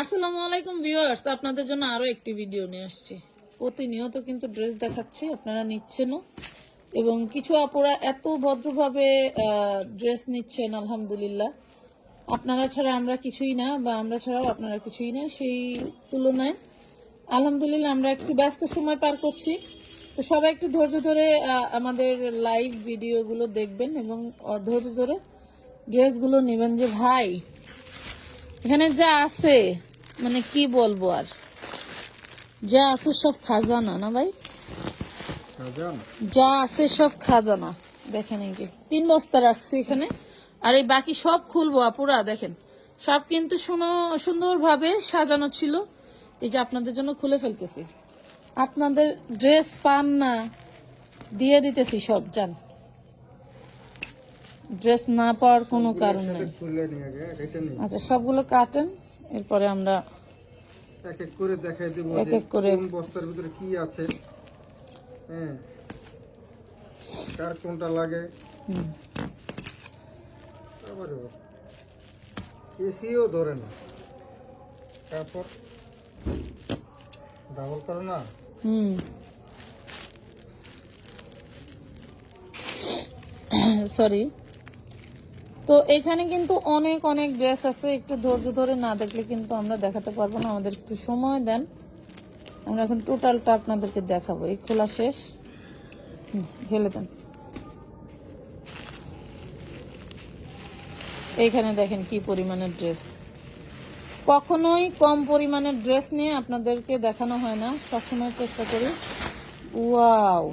আসসালামু আলাইকুম ভিউয়ার্স, আপনাদের জন্য আরও একটি ভিডিও নিয়ে আসছি। প্রতিনিয়ত কিন্তু ড্রেস দেখাচ্ছি, আপনারা নিচ্ছেনও। এবং কিছু আপুরা এত ভদ্রভাবে ড্রেস নিচ্ছেন, আলহামদুলিল্লাহ। আপনারা ছাড়া আমরা কিছুই না, বা আমরা ছাড়াও আপনারা কিছুই না সেই তুলনায়। আলহামদুলিল্লাহ, আমরা একটু ব্যস্ত সময় পার করছি। তো সবাই একটু ধৈর্য ধরে আমাদের লাইভ ভিডিওগুলো দেখবেন এবং ধৈর্য ধরে ড্রেসগুলো নেবেন যে, ভাই এখানে যা আছে মানে কি বলব আর? যা আছে সব খাজানা না ভাই? যা আছে সব খাজানা। দেখেন এই যে তিন বস্তা রাখছি এখানে। আর এই বাকি সব খুলবো আপুরা দেখেন। সব কিন্তু সুন্দরভাবে সাজানো ছিল। এই যে আপনাদের জন্য খুলে ফেলতেছি। আপনাদের ড্রেস পান না দিয়ে দিতেছি সব জান ড্রেস না পাওয়ার কোনো কারণ নেই। আচ্ছা সবগুলো কাটেন এরপরে আমরা এক এক করে দেখাই দেবো এক এক করে- বস্তার ভিতরে কি আছে। হ্যাঁ কার কোনটা লাগে। হুম, আবার কেসিও ধরে না। তারপর ডাবল করো না? হুম। সরি তো এখানে কিন্তু অনেক অনেক ড্রেস আছে। একটু ধৈর্য ধরে না দেখলে কিন্তু আমরা দেখাতে পারব না। আমাদের একটু সময় দেন। আমরা এখন টোটালটা আপনাদেরকে দেখাবো। এই খোলা শেষ। ঢেলে দেন। এইখানে দেখেন কি পরিমাণের ড্রেস। কখনোই কম পরিমাণের ড্রেস নিয়ে আপনাদেরকে দেখানো হয় না। সবসময় চেষ্টা করি। ওয়াও!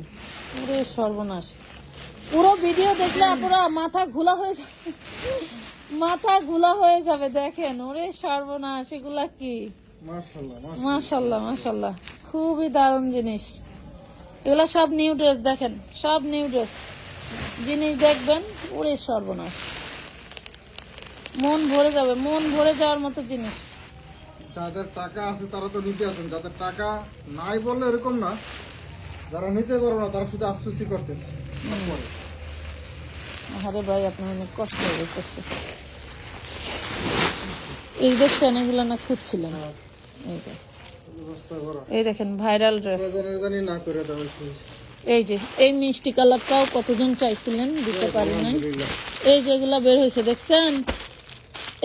পুরো সর্বনাশ। পুরো ভিডিও দেখলে আপনারা মাথা ঘোলা হয়ে যাবে। মাথা ঘোলা হয়ে যাবে দেখেন। ওরে সর্বনাশ এগুলা কি? মাশাল্লাহ মাশাল্লাহ মাশাল্লাহ খুবই দারুণ জিনিস। এগুলা সব নিউ ড্রেস দেখেন সব নিউ ড্রেস জিনিস দেখবেন ওরে সর্বনাশ। মন ভরে যাবে মন ভরে যাওয়ার মতো জিনিস। যাদের টাকা আছে তারা তো নিতে আসেন। যাদের টাকা নাই বললে এরকম না। যারা নিতে পারো না তারা শুধু আফসোসই করতেছে। আরে ভাই আপনার অনেক কষ্ট হয়ে গেছে। এই দেখছেন এগুলো না খুঁজছিলেন? এই যে। এই দেখেন ভাইরাল ড্রেস। এই যে এই মিষ্টি কালারটাও কতজন চাইছিলেন দিতে পারি নাই? এই যেগুলা বের হয়েছে দেখছেন?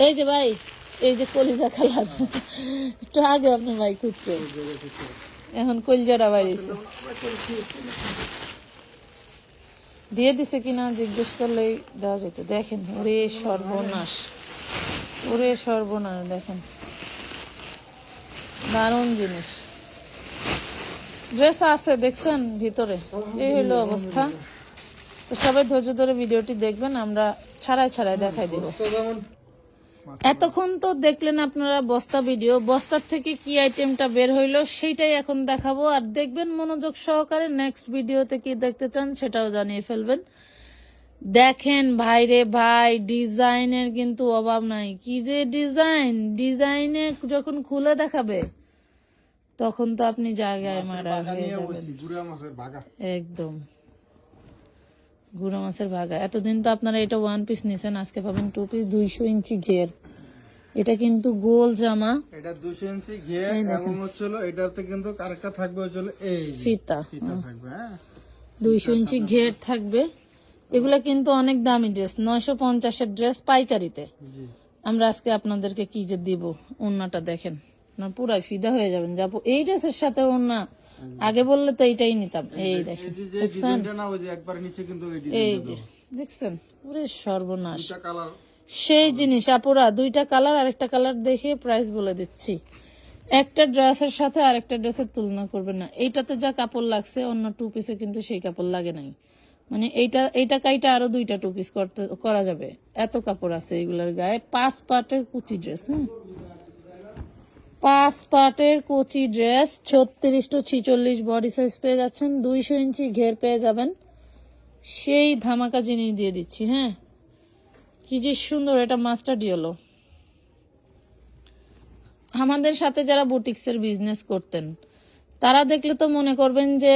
এই যে ভাই এই যে কলিজা কালার। একটু আগে আপনি ভাই খুঁজছেন। এখন কলিজাটা বাইরেছে দিয়ে দিছে কিনা জিজ্ঞেস করলেই দেওয়া যেত। দেখেন, ওরে সর্বনাশ। ওরে সর্বনাশ, দেখেন। দারুণ জিনিস। ড্রেস আছে, দেখছেন ভিতরে? এই হলো অবস্থা। তো সবাই ধৈর্য ধরে ভিডিওটি দেখবেন, আমরা ছাড়াই ছাড়াই দেখাই দিব। এতক্ষণ তো দেখলেন আপনারা বস্তা ভিডিও। বস্তার থেকে কি আইটেমটা বের হইল সেইটাই এখন দেখাবো। আর দেখবেন মনোযোগ সহকারে নেক্সট ভিডিওতে কি দেখতে চান সেটাও জানিয়ে ফেলবেন। দেখেন ভাইরে ভাই ডিজাইনের কিন্তু অভাব নাই। কি যে ডিজাইন? ডিজাইনে যখন খুলে দেখাবে তখন তো আপনি জায়গায় মারা হয়ে যাবেন। একদম। গুঁড়ো মাছের ভাগা। এতদিন তো আপনারা এটা ওয়ান পিস নিয়েছেন আজকে পাবেন টু পিস দুইশো ইঞ্চি ঘের। এটা কিন্তু গোল জামা। এটা দুশো ইঞ্চি ঘের এবং হচ্ছিল এটাতে কিন্তু আরেকটা থাকবে হচ্ছিল এই ফিতা। ফিতা থাকবে হ্যাঁ? দুইশো ইঞ্চি ঘের থাকবে। এগুলা কিন্তু অনেক দামি ড্রেস নয়শো পঞ্চাশের ড্রেস পাইকারিতে। জি। আমরা আজকে আপনাদেরকে কি যে দিব ওন্নাটা দেখেন। না পুরাই ফিদা হয়ে যাবেন। যাব এই ড্রেসের সাথে ওন্না আগে বললে তো এইটাই নিতাম এই দেখেন এই যে দেখছেন? ওরে সর্বনাশ। সেই জিনিস আপুরা দুইটা কালার আরেকটা কালার দেখে প্রাইস বলে দিচ্ছি। একটা ড্রেসের সাথে আরেকটা ড্রেসের তুলনা করবেন না। এইটাতে যা কাপড় লাগছে অন্য টু পিসে কিন্তু সেই কাপড় লাগে নাই। মানে এইটা এইটা কাইটা আরও দুইটা টু পিস করতে করা যাবে। এত কাপড় আছে এগুলার গায়ে। পাঁচ পাটের কুচি ড্রেস হ্যাঁ পাঁচ পাটের কুচি ড্রেস, ছত্রিশ টু ছিচল্লিশ বডি সাইজ পেয়ে যাচ্ছেন, দুইশো ইঞ্চি ঘের পেয়ে যাবেন। সেই ধামাকা জিনিস দিয়ে দিচ্ছি হ্যাঁ? কি যে সুন্দর, এটা মাস্টার ডিওলো আমাদের সাথে যারা বুটিক্সের বিজনেস করতেন, তারা দেখলে তো মনে করবেন যে,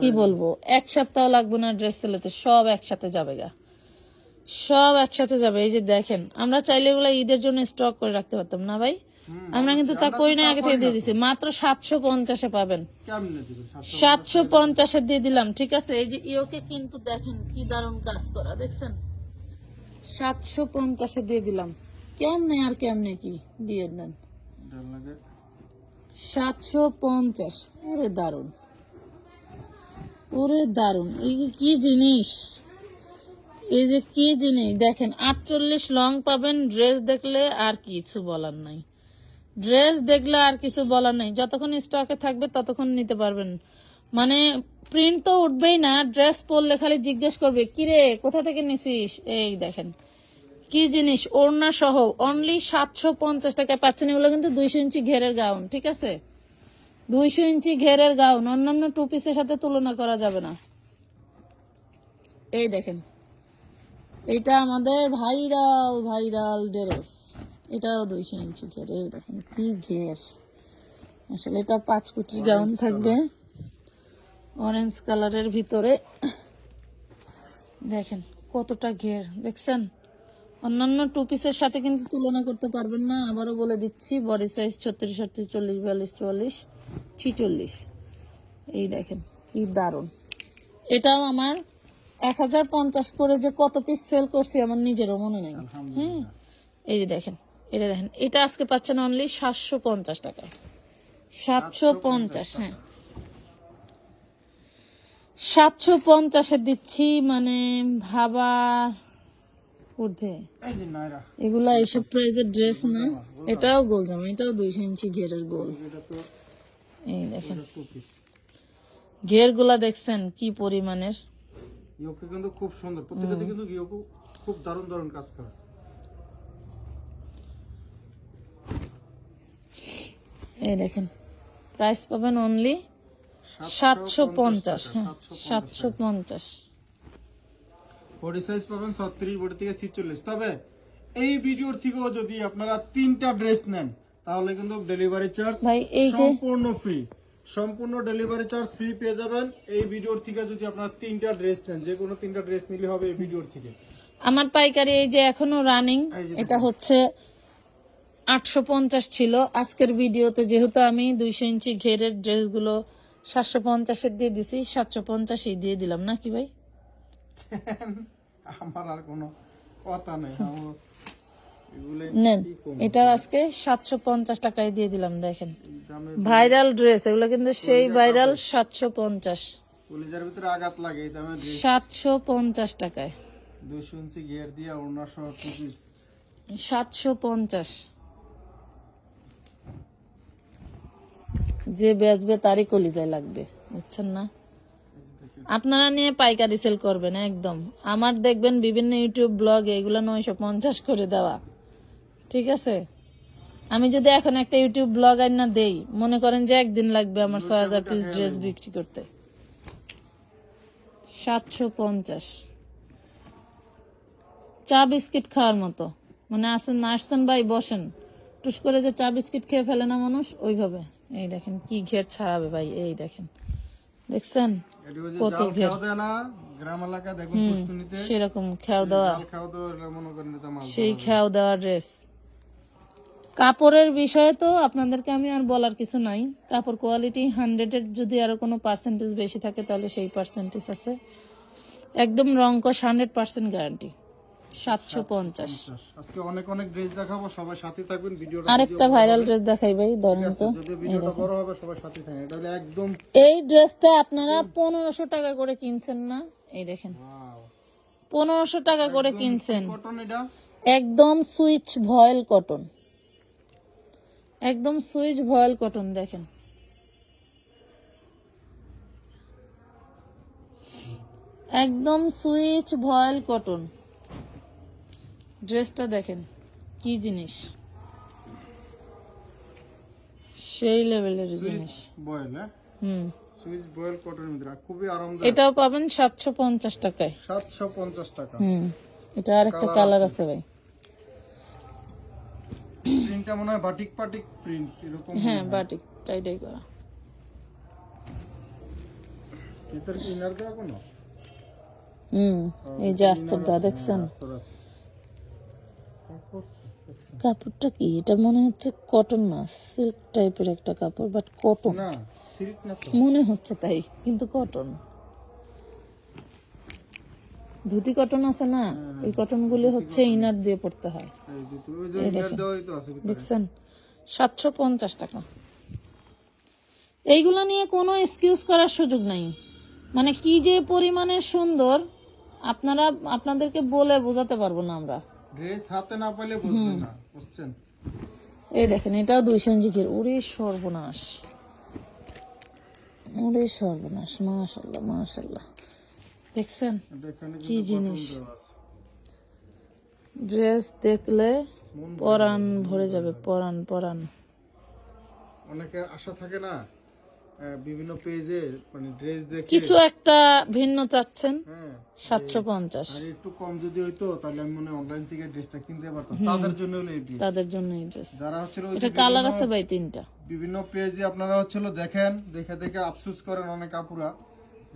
কি বলব, এক সপ্তাহ লাগবে না ড্রেস সেলেতে সব একসাথে যাবে গা। সব একসাথে যাবে, এই যে দেখেন, আমরা চাইলে এগুলো ঈদের জন্য স্টক করে রাখতে পারতাম না ভাই? আমরা কিন্তু তা করি না আগে থেকে দিয়ে দিছি। মাত্র সাতশো পঞ্চাশে পাবেন। সাতশো পঞ্চাশে? দিয়ে দিলাম ঠিক আছে? এই যে ইওকে কিন্তু দেখেন কি দারুণ কাজ করা দেখছেন? সাতশো পঞ্চাশে দিয়ে দিলাম। কেমনে আর কেমনে কি দিয়ে দেন? সাতশো পঞ্চাশ। ওরে দারুণ। ওরে দারুণ। এই যে কি জিনিস? এই যে কি জিনিস? দেখেন আটচল্লিশ লং পাবেন ড্রেস দেখলে আর কিছু বলার নাই। ড্রেস দেখলে আর কিছু বলার নাই। যতক্ষণ স্টকে থাকবে, ততক্ষণ নিতে পারবেন। মানে প্রিন্ট তো উঠবেই না, ড্রেস পরলে খালি জিজ্ঞেস করবে, কিরে, কোথা থেকে নিছিস? এই দেখেন। কি জিনিস? ওড়না সহ অনলি সাতশো পঞ্চাশ টাকায় পাচ্ছেন। এগুলো কিন্তু দুইশো ইঞ্চি ঘেরের গাউন, ঠিক আছে? দুইশো ইঞ্চি ঘেরের গাউন, অন্যান্য টু পিসের সাথে তুলনা করা যাবে না। এই দেখেন। এটা আমাদের ভাইরাল ভাইরাল ড্রেস এটাও দুইশো ইঞ্চি ঘের এই দেখেন কি ঘের। আসলে এটা পাঁচ কোটি গাউন থাকবে। অরেঞ্জ কালারের ভিতরে দেখেন কতটা ঘের দেখছেন? অন্যান্য টু পিসের সাথে কিন্তু তুলনা করতে পারবেন না আবারও বলে দিচ্ছি বডি সাইজ ছত্রিশ আটত্রিশ চল্লিশ বিয়াল্লিশ চুয়াল্লিশ ছিচল্লিশ। এই দেখেন কি দারুণ। এটাও আমার এক হাজার পঞ্চাশ করে যে কত পিস সেল করছি আমার নিজেরও মনে নেই। হ্যাঁ এই যে দেখেন এটা দেখেন এটা আজকে পাচ্ছেন অনলি সাতশো পঞ্চাশ টাকা। সাতশো পঞ্চাশ হ্যাঁ। সাতশো পঞ্চাশে দিচ্ছি মানে ভাবা ঊর্ধ্বে। এগুলা এইসব প্রাইজের ড্রেস না। এটাও গোল জামা এটাও দুইশো ইঞ্চি ঘেরের গোল। এই দেখেন। টু ঘেরগুলা দেখছেন কি পরিমাণের? ইয়োকে কিন্তু খুব সুন্দর। প্রত্যেকটা কিন্তু ইয়োকু খুব দারুণ দারুণ কাজ করে। এই দেখেন। প্রাইস পাবেন অনলি সাতশো পঞ্চাশ হ্যাঁ সাতশো পঞ্চাশ। বডি সাইজ পাবেন ছত্রিশ বডি থেকে ছিচল্লিশ। তবে এই ভিডিওর থেকেও যদি আপনারা তিনটা ড্রেস নেন তাহলে কিন্তু ডেলিভারি চার্জ ভাই এই যে সম্পূর্ণ ফ্রি সম্পূর্ণ ডেলিভারি চার্জ ফ্রি পেয়ে যাবেন। এই ভিডিওর থেকে যদি আপনারা তিনটা ড্রেস নেন যে কোনো তিনটা ড্রেস নিলে হবে এই ভিডিওর থেকে। আমার পাইকারি এই যে এখনও রানিং এটা হচ্ছে আটশো পঞ্চাশ ছিল। আজকের ভিডিওতে যেহেতু আমি দুইশো ইঞ্চি ঘেরের ড্রেসগুলো সাতশো পঞ্চাশের দিয়ে দিছি সাতশো পঞ্চাশই দিয়ে দিলাম। নাকি ভাই? আমার আর কোনো কথা নেই। নেন এটাও আজকে সাতশো পঞ্চাশ টাকায় দিয়ে দিলাম দেখেন। ভাইরাল ড্রেস এগুলো কিন্তু সেই ভাইরাল সাতশো পঞ্চাশ। ভিতরে আঘাত লাগে সাতশো পঞ্চাশ টাকায়। দুইশো ইঞ্চি গিয়ার দিয়ে ওনার সহ সাতশো পঞ্চাশ। যে বেচবে তারই কলিজায় লাগবে বুঝছেন না? আপনারা নিয়ে পাইকারি সেল করবেন একদম। আমার দেখবেন বিভিন্ন ইউটিউব ব্লগ এগুলো নয়শো পঞ্চাশ করে দেওয়া। ঠিক আছে? আমি যদি এখন একটা ইউটিউব ব্লগ আইনা দেই মনে করেন যে একদিন লাগবে আমার ছয় হাজার পিস ড্রেস বিক্রি করতে। সাতশো পঞ্চাশ। চা বিস্কিট খাওয়ার মতো। মানে আসেন আসছেন ভাই বসেন। টুস করে যে চা বিস্কিট খেয়ে ফেলে না মানুষ? ওইভাবে। এই দেখেন কি ঘের ছাড়াবে ভাই এই দেখেন। দেখছেন? কত ঘের। সেরকম খেয়াও দেওয়া। সেই খেয়াও দেওয়া ড্রেস কাপড়ের বিষয়ে তো আপনাদেরকে আমি আর বলার কিছু নাই। কাপড় কোয়ালিটি হান্ড্রেডের যদি আরও কোনো পার্সেন্টেজ বেশি থাকে তাহলে সেই পার্সেন্টেজ আছে। একদম রঙ্কশ হান্ড্রেড পার্সেন্ট গ্যারান্টি সাতশো পঞ্চাশ। আজকে অনেক অনেক ড্রেস দেখাবো সবাই সাথে থাকবেন ভিডিওটা আরেকটা ভাইরাল ড্রেস দেখাই ভাই ধরেন তো। যদি ভিডিওটা বড় হবে সবাই সাথে থাকবেন। এটা হলো একদম এই ড্রেসটা আপনারা পনেরোশো টাকা করে কিনছেন না? এই দেখেন। ওয়াও টাকা করে কিনছেন। কটন এটা? একদম সুইচ ভয়েল কটন একদম সুইচ ভয়েল কটন দেখেন। একদম সুইচ ভয়েল কটন ড্রেসটা দেখেন কি জিনিস? সেই লেভেলের জিনিস। বয়েল হ্যাঁ? হুম। সুইচ বয়েল কটন ভিতরে খুবই আরামদায়ক। এটাও পাবেন সাতশো পঞ্চাশ টাকায়। সাতশো পঞ্চাশ টাকা। হুম। এটা আরেকটা কালার আছে। ভাই। প্রিন্টটা মনে হয় বাটিক পাটিক প্রিন্ট এরকম হ্যাঁ বাটিক টাইটাই করা। ভিতর ইনার দেওয়া কোনো? হুম এই যে আস্তরটা দেখছেন? আস্তর আছে। কাপড়টা কি? এটা মনে হচ্ছে কটন মাছ সিল্ক টাইপের একটা কাপড় বাট কটন না সিল্ক না মনে হচ্ছে তাই কিন্তু কটন ধুতি কটন আছে না এই কটন গুলি হচ্ছে ইনার দিয়ে পড়তে হয়। দেখছেন? সাতশো পঞ্চাশ টাকা। এইগুলা নিয়ে কোনো এক্সকিউজ করার সুযোগ নাই। মানে কি যে পরিমাণে সুন্দর আপনারা আপনাদেরকে বলে বোঝাতে পারব না আমরা। ড্রেস হাতে না পাইলে বুঝবেন না বুঝছেন? এই দেখেন এটাও দুইশো ইঞ্চিকের ওরে সর্বনাশ। ওরে সর্বনাশ মাশাল্লাহ মাশাল্লাহ দেখছেন? কি জিনিস? ড্রেস দেখলে পরান ভরে যাবে পরান পরান অনেকে আশা থাকে না বিভিন্ন পেজে মানে ড্রেস দেখে কিছু একটা ভিন্ন চাচ্ছেন হ্যাঁ সাতশো পঞ্চাশ। আর একটু কম যদি হইতো তাহলে আমি মনে অনলাইন থেকে ড্রেসটা কিনতে পারতাম। তাদের জন্য হলো এই ড্রেস তাদের জন্য এই ড্রেস যারা হচ্ছে এটা কালার আছে ভাই তিনটা। বিভিন্ন পেজে আপনারা হচ্ছিল দেখেন দেখে দেখে আফসোস করেন অনেক আপুরা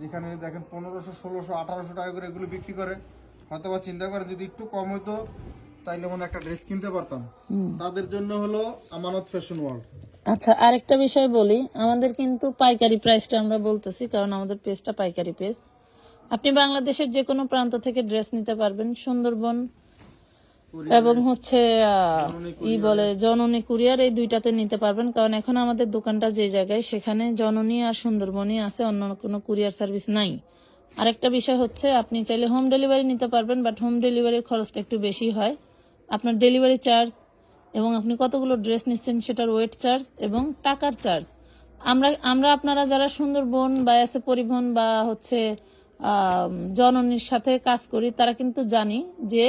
যেখানে দেখেন পনেরোশো ষোলোশো আঠারোশো টাকা করে এগুলো বিক্রি করে। হয়তো বা চিন্তা করেন যদি একটু কম হইতো তাইলে মনে হয় একটা ড্রেস কিনতে পারতাম। তাদের জন্য হলো আমানত ফ্যাশন ওয়ার্ল্ড আচ্ছা আরেকটা বিষয় বলি। আমাদের কিন্তু পাইকারি প্রাইসটা আমরা বলতেছি কারণ আমাদের পেজটা পাইকারি পেজ। আপনি বাংলাদেশের যে কোনো প্রান্ত থেকে ড্রেস নিতে পারবেন। সুন্দরবন এবং হচ্ছে ই বলে জননী কুরিয়ার এই দুইটাতে নিতে পারবেন। কারণ এখন আমাদের দোকানটা যে জায়গায় সেখানে জননী আর সুন্দরবনই আছে অন্য কোনো কুরিয়ার সার্ভিস নাই। আরেকটা বিষয় হচ্ছে আপনি চাইলে হোম ডেলিভারি নিতে পারবেন বাট হোম ডেলিভারির খরচটা একটু বেশি হয়। আপনার ডেলিভারি চার্জ এবং আপনি কতগুলো ড্রেস নিচ্ছেন সেটার ওয়েট চার্জ এবং টাকার চার্জ আমরা আমরা আপনারা যারা সুন্দরবন বা এসে পরিবহন বা হচ্ছে জননীর সাথে কাজ করি তারা কিন্তু জানি যে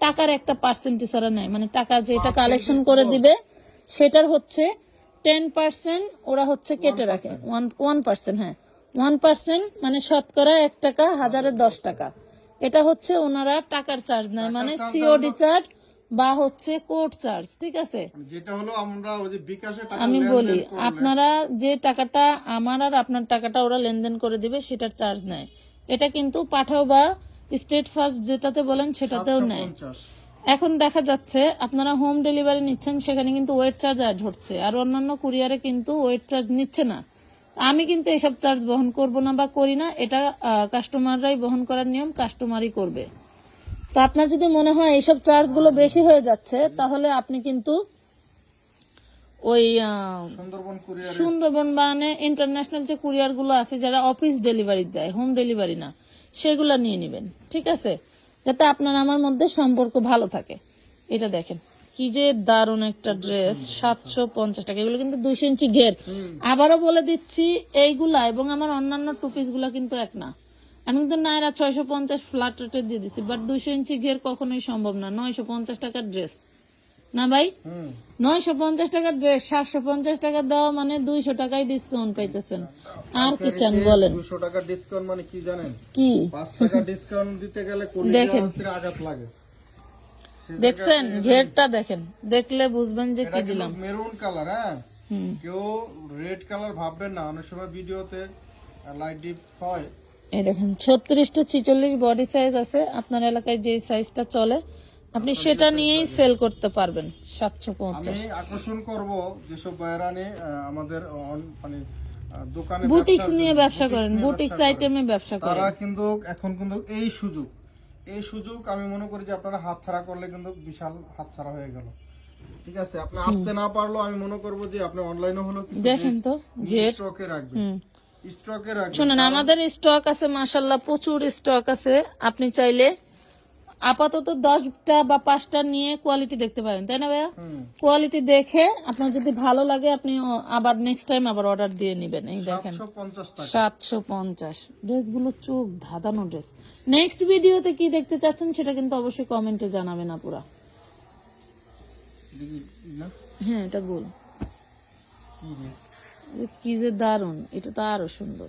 টাকার একটা পার্সেন্টেজ ওরা নেয়। মানে টাকা যেটা কালেকশন করে দিবে সেটার হচ্ছে টেন পার্সেন্ট ওরা হচ্ছে কেটে রাখে। ওয়ান ওয়ান পার্সেন্ট হ্যাঁ। ওয়ান পার্সেন্ট মানে শতকরা এক টাকা হাজারে দশ টাকা। এটা হচ্ছে ওনারা টাকার চার্জ নেয়। মানে সিওডি চার্জ বা হচ্ছে কোর্ট চার্জ ঠিক আছে? যেটা হলো আমরা ওই যে বিকাশে টাকা আমি বলি আপনারা যে টাকাটা আমার আর আপনার টাকাটা ওরা লেনদেন করে দিবে সেটার চার্জ নেয়। এটা কিন্তু পাঠাও বা স্টেট ফার্স্ট যেটাতে বলেন সেটাতেও নেয়। এখন দেখা যাচ্ছে আপনারা হোম ডেলিভারি নিচ্ছেন সেখানে কিন্তু ওয়েট চার্জ অ্যাড হচ্ছে। আর অন্যান্য কুরিয়ারে কিন্তু ওয়েট চার্জ নিচ্ছে না। আমি কিন্তু এসব চার্জ বহন করব না বা করি না এটা কাস্টমাররাই বহন করার নিয়ম কাস্টমারই করবে। তো আপনার যদি মনে হয় এইসব চার্জগুলো বেশি হয়ে যাচ্ছে তাহলে আপনি কিন্তু ওই সুন্দরবন মানে ইন্টারন্যাশনাল যে কুরিয়ারগুলো আছে যারা অফিস ডেলিভারি দেয় হোম ডেলিভারি না সেগুলা নিয়ে নেবেন ঠিক আছে? যাতে আপনার আমার মধ্যে সম্পর্ক ভালো থাকে। এটা দেখেন কি যে দারুণ একটা ড্রেস সাতশো পঞ্চাশ টাকা এগুলো কিন্তু দুইশো ইঞ্চি ঘের। আবারও বলে দিচ্ছি এইগুলা এবং আমার অন্যান্য টু পিসগুলা কিন্তু এক না। আমি কিন্তু নাইরা ছয়শো পঞ্চাশ ফ্ল্যাট রেটে দিয়ে দিচ্ছি বাট দুইশো ইঞ্চি ঘের কখনোই সম্ভব না। নয়শো পঞ্চাশ টাকার ড্রেস না ভাই? নয়শো পঞ্চাশ টাকার ড্রেস সাতশো পঞ্চাশ টাকা দেওয়া মানে দুইশো টাকায় ডিসকাউন্ট পাইতেছেন। আর কি চান বলেন? দুশো টাকা ডিসকাউন্ট মানে কি জানেন? কি? পাঁচ টাকা ডিসকাউন্ট দিতে গেলে দেখেন। আঘাত লাগে? দেখছেন? ঘেরটা দেখেন। দেখলে বুঝবেন যে কি দিলাম। মেরুন কালার হ্যাঁ? কেউ রেড কালার ভাববেন না। অনেক সময় ভিডিওতে লাইট ডিপ হয়। এই দেখেন ছত্রিশ টু ছিচল্লিশ বডি সাইজ আছে। আপনার এলাকায় যে সাইজটা চলে আপনি সেটা নিয়েই সেল করতে পারবেন সাতশো পঞ্চাশ। আকর্ষণ করব যেসব বাইরানে আমাদের মানে দোকানে বুটিক্স নিয়ে ব্যবসা করেন বুটিক্স আইটেমে ব্যবসা করেন। তারা কিন্তু এখন কিন্তু এই সুযোগ এই সুযোগ আমি মনে করি যে আপনারা হাত ছাড়া করলে কিন্তু বিশাল হাত ছাড়া হয়ে গেল। ঠিক আছে আপনি আসতে না পারল আমি মনে করব যে আপনি অনলাইনে হলো কিছু দেখেন তো স্টকে রাখবেন। স্টকে রাখবেন। শুনেন আমাদের স্টক আছে মাসাল্লাহ প্রচুর স্টক আছে। আপনি চাইলে আপাতত দশটা বা পাঁচটা নিয়ে কোয়ালিটি দেখতে পারেন তাই না ভাইয়া? কোয়ালিটি দেখে আপনার যদি ভালো লাগে আপনি আবার নেক্সট টাইম আবার অর্ডার দিয়ে নেবেন এই দেখেন। সাতশো পঞ্চাশ টাকা। সাতশো পঞ্চাশ। ড্রেসগুলো চোখ ধাঁধানো ড্রেস। নেক্সট ভিডিওতে কি দেখতে চাচ্ছেন সেটা কিন্তু অবশ্যই কমেন্টে জানাবেন আপুরা। হ্যাঁ এটা গোল। কি যে দারুণ এটা তো আরও সুন্দর।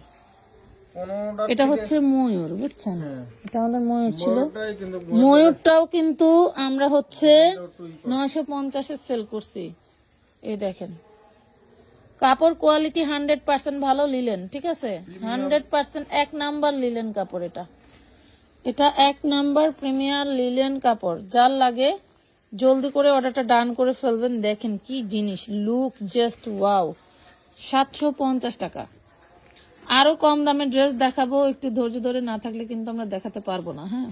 এটা হচ্ছে ময়ূর বুঝছেন? হ্যাঁ। এটা আমাদের ময়ূর ছিল। ময়ূরটাও কিন্তু আমরা হচ্ছে নয়শো পঞ্চাশে সেল করছি। এই দেখেন। কাপড় কোয়ালিটি হান্ড্রেড পার্সেন্ট ভালো লিলেন ঠিক আছে? হান্ড্রেড পার্সেন্ট এক নাম্বার লিলেন কাপড় এটা। এটা এক নাম্বার প্রিমিয়ার লিলেন কাপড়। যার লাগে জলদি করে অর্ডারটা ডান করে ফেলবেন। দেখেন কি জিনিস। Look just wow. সাতশো পঞ্চাশ টাকা। আরও কম দামে ড্রেস দেখাবো একটু ধৈর্য ধরে না থাকলে কিন্তু আমরা দেখাতে পারব না হ্যাঁ?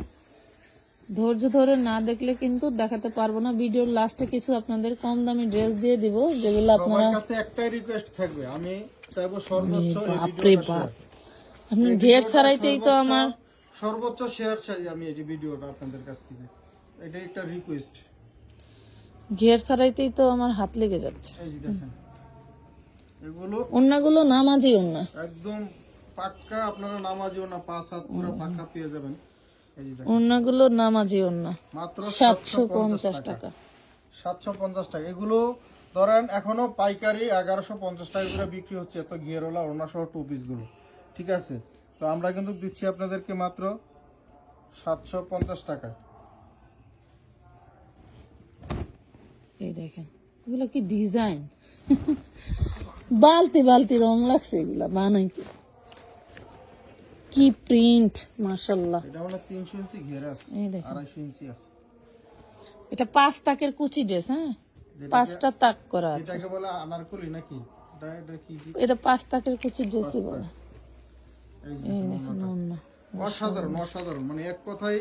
ধৈর্য ধরে না দেখলে কিন্তু দেখাতে পারব না। ভিডিওর লাস্টে কিছু আপনাদের কম দামি ড্রেস দিয়ে দিব যেগুলো আপনারা কাছে একটাই রিকোয়েস্ট থাকবে আমি চাইব সর্বোচ্চ এই আপনি ঘের ছাড়াইতেই তো আমার সর্বোচ্চ শেয়ার চাই আমি এই ভিডিওটা আপনাদের কাছ থেকে। এটা একটা রিকোয়েস্ট ঘের ছাড়াইতেই তো আমার হাত লেগে যাচ্ছে। এই দেখেন। এগুলো অন্যগুলো নামাজি অন্য। একদম পাক্কা আপনারা নামাজিও না পাঁচ হাত পুরো পাক্কা পেয়ে যাবেন। অন্যগুলো নামাজি অন্য। মাত্র সাতশো পঞ্চাশ টাকা। সাতশো পঞ্চাশ টাকা। এগুলো ধরেন এখনও পাইকারি এগারোশো পঞ্চাশ টাকা করে বিক্রি হচ্ছে এত ঘিয়েরওয়ালা ওনা সহ টু পিসগুলো। ঠিক আছে? তো আমরা কিন্তু দিচ্ছি আপনাদেরকে মাত্র সাতশো পঞ্চাশ টাকা। এই দেখেন এগুলো কি ডিজাইন বালতি বালতি রং লাগছে এগুলা বানাইতে। কি প্রিন্ট মাশাল্লাহ এটা মানে তিনশো ইঞ্চি ঘেরে আছে এই দেখেন। আড়াইশো ইঞ্চি আছে। এটা পাঁচ তাকের কুচি ড্রেস হ্যাঁ? পাঁচটা তাক করা আছে। যেটাকে বলে আনারকলি নাকি? এটা এটা কি? এটা পাঁচ তাকের কুচি ড্রেসই বলে। এই দেখুন দেখেন ওনাটা। অসাধারণ অসাধারণ। মানে এক কথায়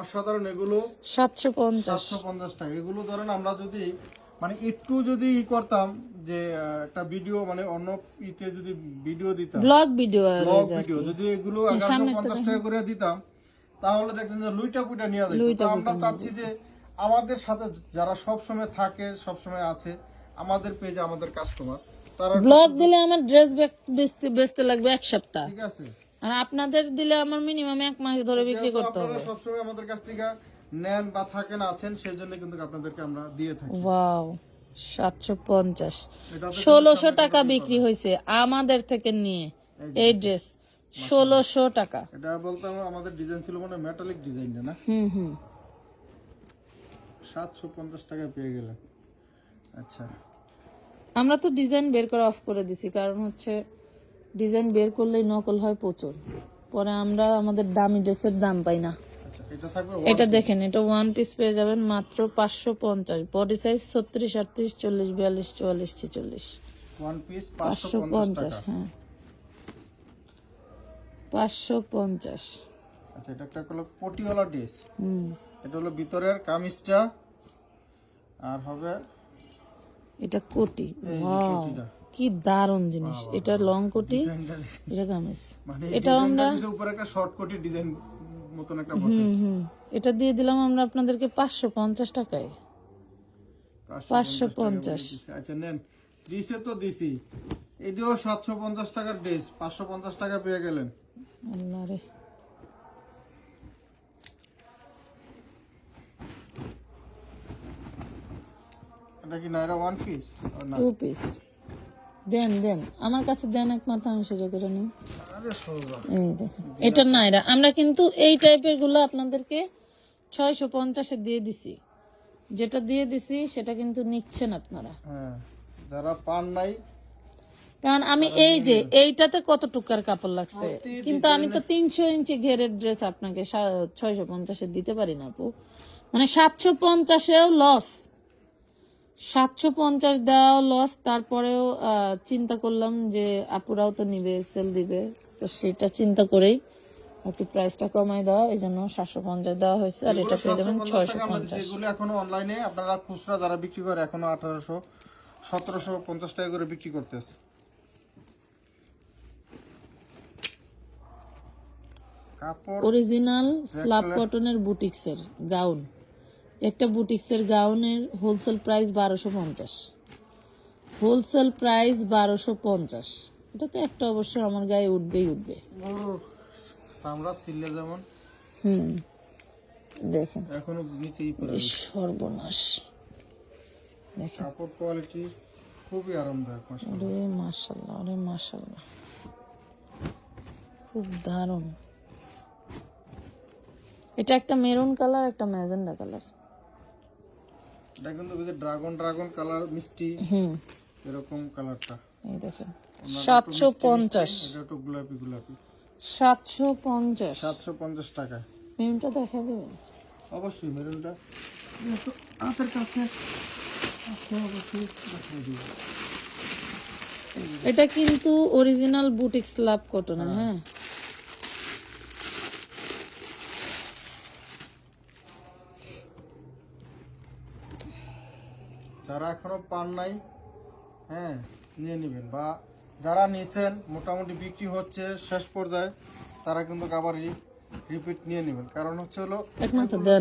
অসাধারণ এগুলো সাতশো পঞ্চাশ। সাতশো পঞ্চাশ টাকা। এগুলো ধরেন আমরা যদি মানে একটু যদি ই করতাম যে একটা ভিডিও মানে অন্য ইতে যদি ভিডিও দিতাম। ব্লগ ভিডিও ব্লগ ভিডিও যদি এগুলো এগারোশো পঞ্চাশ টাকা করে দিতাম তাহলে দেখতেন যে লুইটা পুইটা নিয়ে যেত। তো আমরা চাচ্ছি যে আমাদের সাথে যারা সব সময় থাকে সব সময় আছে আমাদের পেজে আমাদের কাস্টমার তারা ব্লগ দিলে আমার ড্রেস বেচতে বেচতে লাগবে এক সপ্তাহ। ঠিক আছে। আর আপনাদের দিলে আমার মিনিমাম এক মাস ধরে বিক্রি করতে হবে। আপনারা সবসময় আমাদের কাছ থেকে নেন বা থাকেন আছেন সেই জন্য কিন্তু আপনাদেরকে আমরা দিয়ে থাকি। ওয়াও সাতশো পঞ্চাশ। এটা তো ষোলোশো টাকা বিক্রি হয়েছে আমাদের থেকে নিয়ে। এই ড্রেস ষোলোশো টাকা। এটা বলতে আমাদের ডিজাইন ছিল মানে মেটালিক ডিজাইনটা না? হুম হুম। সাতশো পঞ্চাশ টাকায় পেয়ে গেলেন। আচ্ছা। আমরা তো ডিজাইন বের করে অফ করে দিছি কারণ হচ্ছে ডিজাইন বের করলেই নকল হয় প্রচুর। পরে আমরা আমাদের দামি ড্রেসের দাম পাই না। এটা দেখেন এটা ওয়ান পিস পেয়ে যাবেন মাত্র পাঁচশো পঞ্চাশ। বডি সাইজ ছত্রিশ আটত্রিশ চল্লিশ বিয়াল্লিশ চুয়াল্লিশ ছেচল্লিশ। ওয়ান পিস পাঁচশো পঞ্চাশ হ্যাঁ। পাঁচশো পঞ্চাশ। আচ্ছা এটা একটা হলো পটিওয়ালা ড্রেস। হুম। এটা হলো ভিতরের কামিজটা। আর হবে এটা কোটি। কি দারুণ জিনিস। এটা লং কোটি এটা কামিজ। মানে এটা আমরা উপরে একটা শর্ট কোটি ডিজাইন। মতন একটা হুম এটা দিয়ে দিলাম আমরা আপনাদেরকে পাঁচশো পঞ্চাশ টাকায়। পাঁচশো পঞ্চাশ। আচ্ছা নেন। দিছে তো দিছি। এটিও সাতশো পঞ্চাশ টাকার ড্রেস। পাঁচশো পঞ্চাশ টাকা পেয়ে গেলেন। আল্লাহ রে। এটা কি নাইরা ওয়ান পিস? না। টু পিস দেন দেন। আমার কাছে দেন এক মাথা আমি করে নিই। এই দেখেন এটা নাইরা আমরা কিন্তু এই টাইপেরগুলো আপনাদেরকে ছয়শো পঞ্চাশে দিয়ে দিছি। যেটা দিয়ে দিছি সেটা কিন্তু নিচ্ছেন আপনারা। হ্যাঁ যারা পান নাই কারণ আমি এই যে এইটাতে কত টুকার কাপড় লাগছে? কিন্তু আমি তো তিনশো ইঞ্চি ঘেরের ড্রেস আপনাকে ছয়শো পঞ্চাশে দিতে পারি না আপু। মানে সাতশো পঞ্চাশেও লস সাতশো পঞ্চাশ দেওয়াও লস তারপরেও চিন্তা করলাম যে আপুরাও তো নিবে সেল দিবে তো সেটা চিন্তা করেই একটু প্রাইসটা কমাই দেওয়া এই জন্য সাতশো পঞ্চাশ দেওয়া হয়েছে আর এটা পেয়ে যাবেন ছয়শো পঞ্চাশ। এখনও অনলাইনে আপনারা খুচরা যারা বিক্রি করে এখনও আঠারোশো সতেরোশো পঞ্চাশ টাকা করে বিক্রি করতেছে। অরিজিনাল স্ল্যাব কটনের বুটিক্সের গাউন একটা বুটিক্সের গাউনের হোলসেল প্রাইস বারোশো পঞ্চাশ। হোলসেল প্রাইস বারোশো পঞ্চাশ। এটা তো একটা অবশ্য আমার গায়ে উঠবেই উঠবে। যেমন হুম দেখেন। এখনও নিচেই সর্বনাশ। দেখেন। কাপড় কোয়ালিটি খুবই আরামদায়ক খুব দারুণ। এটা একটা মেরুন কালার একটা ম্যাজেন্ডা কালার এটা কিন্তু ড্রাগন ড্রাগন কালার মিষ্টি হুম। এরকম কালারটা এই দেখেন। সাতশো পঞ্চাশ। এটা একটু গোলাপি গোলাপি। সাতশো পঞ্চাশ। সাতশো পঞ্চাশ টাকা। মেমটা দেখা দেবেন? অবশ্যই মেরুনটা। হাতের কাছে আছে অবশ্যই দিব। এটা কিন্তু অরিজিনাল বুটিক স্ল্যাব কটন হ্যাঁ? যারা এখনও পান নাই হ্যাঁ নিয়ে নেবেন। বা যারা নিছেন, মোটামুটি বিক্রি হচ্ছে শেষ পর্যায়ে, তারা কিন্তু আবার রিপিট নিয়ে নেবেন। কারণ হচ্ছে হলো একমাত্র দেওয়া